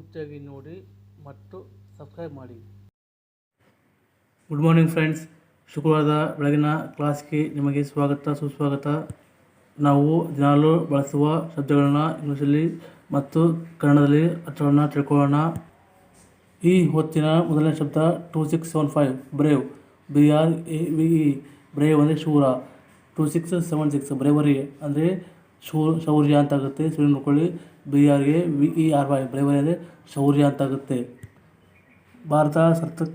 ಪೂರ್ತಿಯಾಗಿ ನೋಡಿ ಮತ್ತು ಸಬ್ಸ್ಕ್ರೈಬ್ ಮಾಡಿ. ಗುಡ್ ಮಾರ್ನಿಂಗ್ ಫ್ರೆಂಡ್ಸ್ ಶುಕ್ರವಾರದ ಬೆಳಗಿನ ಕ್ಲಾಸ್ಗೆ ನಿಮಗೆ ಸ್ವಾಗತ, ಸುಸ್ವಾಗತ. ನಾವು ದಿನಾಲೂ ಬಳಸುವ ಶಬ್ದಗಳನ್ನು ಇಂಗ್ಲೀಷಲ್ಲಿ ಮತ್ತು ಕನ್ನಡದಲ್ಲಿ ಅರ್ಥವನ್ನು ತಿಳ್ಕೊಳ್ಳೋಣ. ಈ ಹೊತ್ತಿನ ಮೊದಲನೇ ಶಬ್ದ two six seven five brave B R A V E brave ಅಂದರೆ ಶೂರ. Two six seven six bravery ಅಂದರೆ ಶೌರ್ಯ ಅಂತ ಆಗುತ್ತೆ ಸುಳ್ಳು ನೋಡ್ಕೊಳ್ಳಿ B ಆರ್ಗೆ V E R Y bravery ಅಂದರೆ ಶೌರ್ಯ ಅಂತ ಆಗುತ್ತೆ ಭಾರತ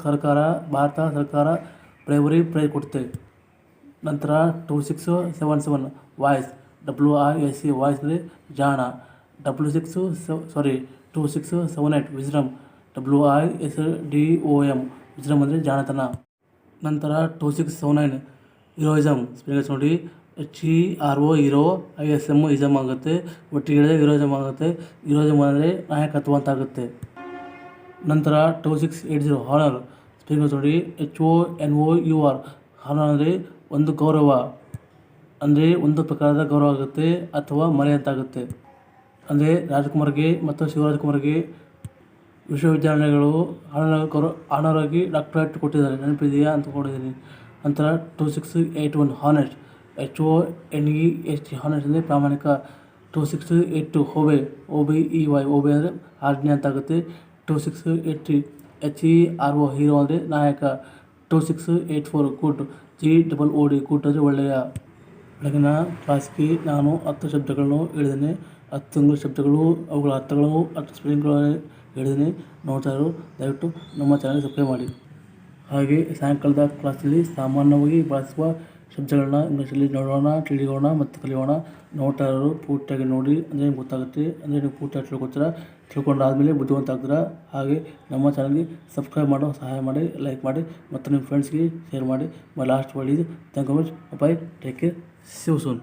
ಸರ್ಕಾರ ಭಾರತ ಸರ್ಕಾರ ಬ್ರೈವರಿ ಪ್ರೈಸ್ ಕೊಡುತ್ತೆ. ನಂತರ two six seven seven wise W I S C wise ಅಂದರೆ ಜಾಣ. W six sorry two six seven eight wisdom W I S D O M wisdom ಅಂದರೆ ಜಾಣತನ. ನಂತರ two six seven nine heroism speakers ನೋಡಿ E R O hero, I S M ism ಆಗುತ್ತೆ. ಒಟ್ಟಿಗೆ ಹೇಳಿದ್ರೆ ಇರೋಜಮ್ ಆಗುತ್ತೆ. ಇರೋಜಮ್ ಅಂದರೆ ನಾಯಕತ್ವ ಅಂತ ಆಗುತ್ತೆ. ನಂತರ two six eight zero, honour. Speaker ನೋಡಿ H O N O U R. Honour ಅಂದರೆ ಒಂದು ಗೌರವ. ಅಂದರೆ ಒಂದು ಪ್ರಕಾರದ ಗೌರವ ಆಗುತ್ತೆ ಅಥವಾ ಮರೆ ಅಂತಾಗುತ್ತೆ ಅಂದರೆ ರಾಜ್ಕುಮಾರ್ಗೆ ಮತ್ತು ಶಿವರಾಜ್ಕುಮಾರ್ಗೆ ವಿಶ್ವವಿದ್ಯಾಲಯಗಳು ಆನರ್ ಗೌರವ ಆನರ್ ಆಗಿ ಡಾಕ್ಟರೇಟ್ ಕೊಟ್ಟಿದ್ದಾರೆ. ನೆನಪಿದೆಯಾ ಅಂತ ಕೊಟ್ಟಿದ್ದೀನಿ ನಂತರ two six eight one honest H O N E H honest ಅಂದರೆ ಪ್ರಾಮಾಣಿಕ two six eight two obey O B E Y obey ಅಂದರೆ ಆಜ್ಞೆ ಅಂತಾಗುತ್ತೆ. Two six eight three H E R O hero ಅಂದರೆ ನಾಯಕ. Two six eight four good G double O D good ಅಂದರೆ ಒಳ್ಳೆಯ. ಬೆಳಗಿನ ಕ್ಲಾಸ್ಗೆ ನಾನು ಹತ್ತು ಶಬ್ದಗಳನ್ನು ಹೇಳಿದ್ದೇನೆ. ಹತ್ತು ಇಂಗ್ಲೀಷ್ ಶಬ್ದಗಳು, ಅವುಗಳ ಅರ್ಥಗಳು, ಹತ್ತು ಸ್ಪೆಲ್ಲಿಂಗ್ಗಳು ಹೇಳಿದ್ದೀನಿ. ನೋಡ್ತಾ ಇರೋ, ದಯವಿಟ್ಟು ನಮ್ಮ ಚಾನಲ್ ಸಬ್ಸ್ಕ್ರೈಬ್ ಮಾಡಿ. ಹಾಗೆ ಸಾಯಂಕಾಲದ ಕ್ಲಾಸಲ್ಲಿ ಸಾಮಾನ್ಯವಾಗಿ ಬಳಸುವ ಶಬ್ದಗಳನ್ನ ಇಂಗ್ಲೀಷಲ್ಲಿ ನೋಡೋಣ, ತಿಳಿಯೋಣ ಮತ್ತು ಕಲಿಯೋಣ. ನೋಟಾರರು ಪೂರ್ತಿಯಾಗಿ ನೋಡಿ, ಅಂದರೆ ನಿಮ್ಗೆ ಗೊತ್ತಾಗುತ್ತೆ. ಅಂದರೆ ನೀವು ಪೂರ್ತಿಯಾಗಿ ತಿಳ್ಕೊತೀರ? ತಿಳ್ಕೊಂಡಾದಮೇಲೆ ಬುದ್ಧಿವಂತ ಆಗ್ತೀರಾ? ಹಾಗೆ ನಮ್ಮ ಚಾನಲ್ಗೆ ಸಬ್ಸ್ಕ್ರೈಬ್ ಮಾಡೋ, ಸಹಾಯ ಮಾಡಿ, ಲೈಕ್ ಮಾಡಿ ಮತ್ತು ನಿಮ್ಮ ಫ್ರೆಂಡ್ಸ್ಗೆ ಶೇರ್ ಮಾಡಿ. ಮೈ ಲಾಸ್ಟ್ ವರ್ಡ್ ಇದು thank you much bye take care see you soon